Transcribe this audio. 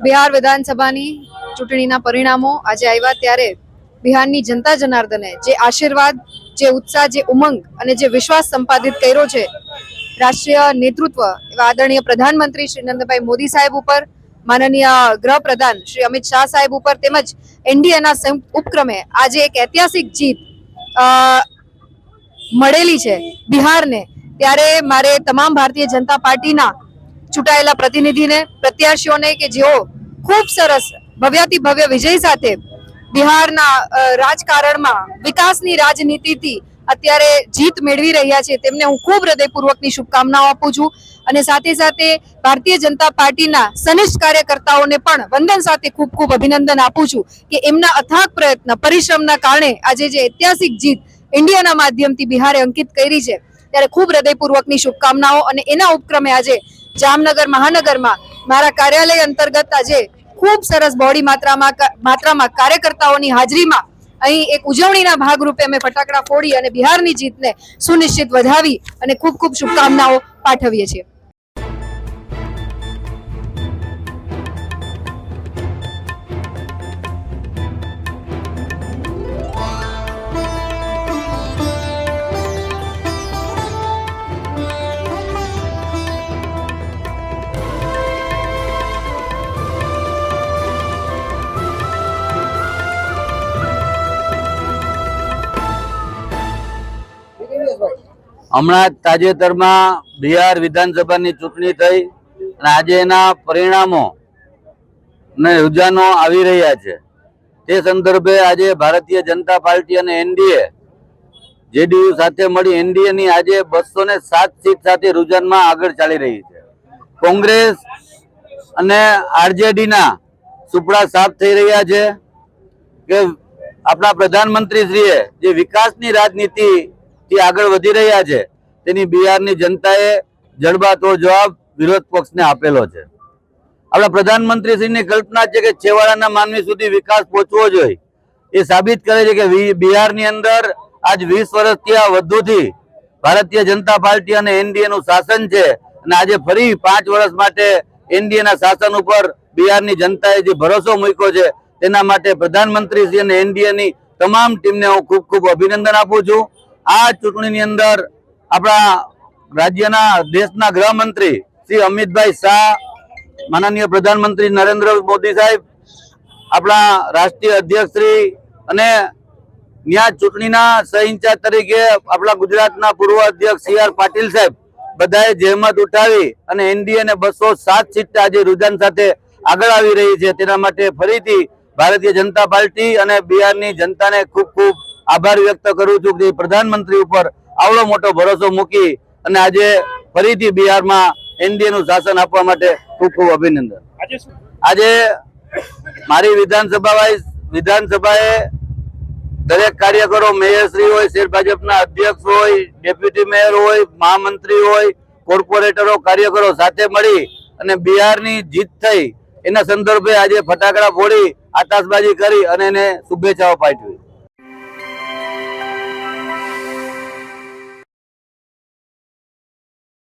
બિહાર વિધાનસભાની ચૂંટણીના પરિણામો આજે આવ્યા ત્યારે બિહારની જનતા જનાર્દને જે આશીર્વાદ, જે ઉત્સાહ, જે ઉમંગ અને જે વિશ્વાસ સંપાદિત કર્યો છે, રાષ્ટ્રીય નેતૃત્વ એવા આદરણીય પ્રધાનમંત્રી શ્રી નરેન્દ્રભાઈ મોદી સાહેબ ઉપર, માનનીય ગૃહ પ્રધાન શ્રી અમિત શાહ સાહેબ ઉપર તેમજ એનડીએના સંયુક્ત ઉપક્રમે આજે એક ઐતિહાસિક જીત મળેલી છે બિહારને. ત્યારે મારે તમામ ભારતીય જનતા પાર્ટીના ચૂંટાયેલા પ્રતિનિધિને, પ્રત્યાશીઓને કે જેઓ ખૂબ સરસ ભવ્યાતિ ભવ્ય વિજય સાથે બિહારના રાજકારણમાં વિકાસની રાજનીતિથી અત્યારે જીત મેળવી રહ્યા છે, તેમને હું ખૂબ હૃદયપૂર્વકની શુભકામનાઓ આપું છું. અને સાથે સાથે ભારતીય જનતા પાર્ટીના સનિષ્ઠ કાર્યકર્તાઓને પણ વંદન સાથે ખૂબ ખૂબ અભિનંદન આપું છું કે એમના અથાગ પ્રયત્ન, પરિશ્રમના કારણે આજે જે ઐતિહાસિક જીત ઇન્ડિયાના માધ્યમથી બિહારે અંકિત કરી છે, ત્યારે ખૂબ હૃદયપૂર્વકની શુભકામનાઓ અને એના ઉપક્રમે આજે જામનગર, મહાનગરમાં મારા કાર્યાલય અંતર્ગત આજે ખૂબ સરસ બોડી માત્રામાં માત્રામાં કાર્યકર્તાઓની હાજરીમાં અહીં એક ઉજવણીના ભાગરૂપે અમે ફટાકડા ફોડી અને બિહારની જીતને સુનિશ્ચિત વધાવી અને ખૂબ ખૂબ શુભકામનાઓ પાઠવીએ છીએ. હમણાં તાજેતરમાં બિહાર વિધાનસભાની ચૂંટણી થઈ અને આજે એના પરિણામો ને રુજાનો આવી રહ્યા છે. તે સંદર્ભે આજે ભારતીય જનતા પાર્ટી અને એનડીએ જેડીયુ સાથે મળી એનડીએની આજે બસો ને સાત સીટ સાથે રુઝાનમાં આગળ ચાલી રહી છે. કોંગ્રેસ અને આરજેડીના સુપડા સાફ થઈ રહ્યા છે કે આપણા પ્રધાનમંત્રીશ્રીએ જે વિકાસની રાજનીતિ થી આગળ વધી રહ્યા છે, તેની બિહારની જનતાએ જડબાતો જવાબ વિરોધ પક્ષને આપેલો છે. આપણા પ્રધાનમંત્રીશ્રીની કલ્પના છે કે છેવાડાના માનવી સુધી વિકાસ પહોંચવો જોઈએ. એ સાબિત કરે છે કે બિહારની અંદર આજ વીસ વર્ષથી ત્યાં વધુથી ભારતીય જનતા પાર્ટી અને એનડીએ નું શાસન છે અને આજે ફરી પાંચ વર્ષ માટે એનડીએ ના શાસન ઉપર બિહારની જનતાએ જે ભરોસો મૂક્યો છે, તેના માટે પ્રધાનમંત્રી શ્રી અને એનડીએ ની તમામ ટીમને હું ખૂબ ખૂબ અભિનંદન આપું છું. આ ચૂંટણીની અંદર આપણા રાજ્યના દેશના ગૃહમંત્રી શ્રી અમિતભાઈ શાહ, માનનીય પ્રધાનમંત્રી નરેન્દ્ર મોદી સાહેબ, આપણા રાષ્ટ્રીય અધ્યક્ષ શ્રી અને ન્યા ચૂંટણીના સહ તરીકે આપણા ગુજરાતના પૂર્વ અધ્યક્ષ સી આર પાટીલ સાહેબ બધાએ જહેમત ઉઠાવી અને એનડીએ ને બસો સાત સીટ આજે રુઝાન સાથે આગળ આવી રહી છે. તેના માટે ફરીથી ભારતીય જનતા પાર્ટી અને બિહારની જનતાને ખૂબ ખૂબ આભાર વ્યક્ત કરું છું કે પ્રધાનમંત્રી ઉપર આવડો મોટો ભરોસો મૂકી અને આજે ફરીથી બિહારમાં એનડીએ નું શાસન આપવા માટે ખૂબ ખૂબ અભિનંદન. આજે મારી વિધાનસભા વિધાનસભાએ દરેક કાર્યકરો મેયરશ્રી હોય શેર ભાજપના અધ્યક્ષ હોય ડેપ્યુટી મેયર હોય મહામંત્રી હોય કોર્પોરેટરો કાર્યકરો સાથે મળી અને બિહારની જીત થઈ એના સંદર્ભે આજે ફટાકડા ફોડી આતાશબાજી કરી અને એને શુભેચ્છાઓ પાઠવી.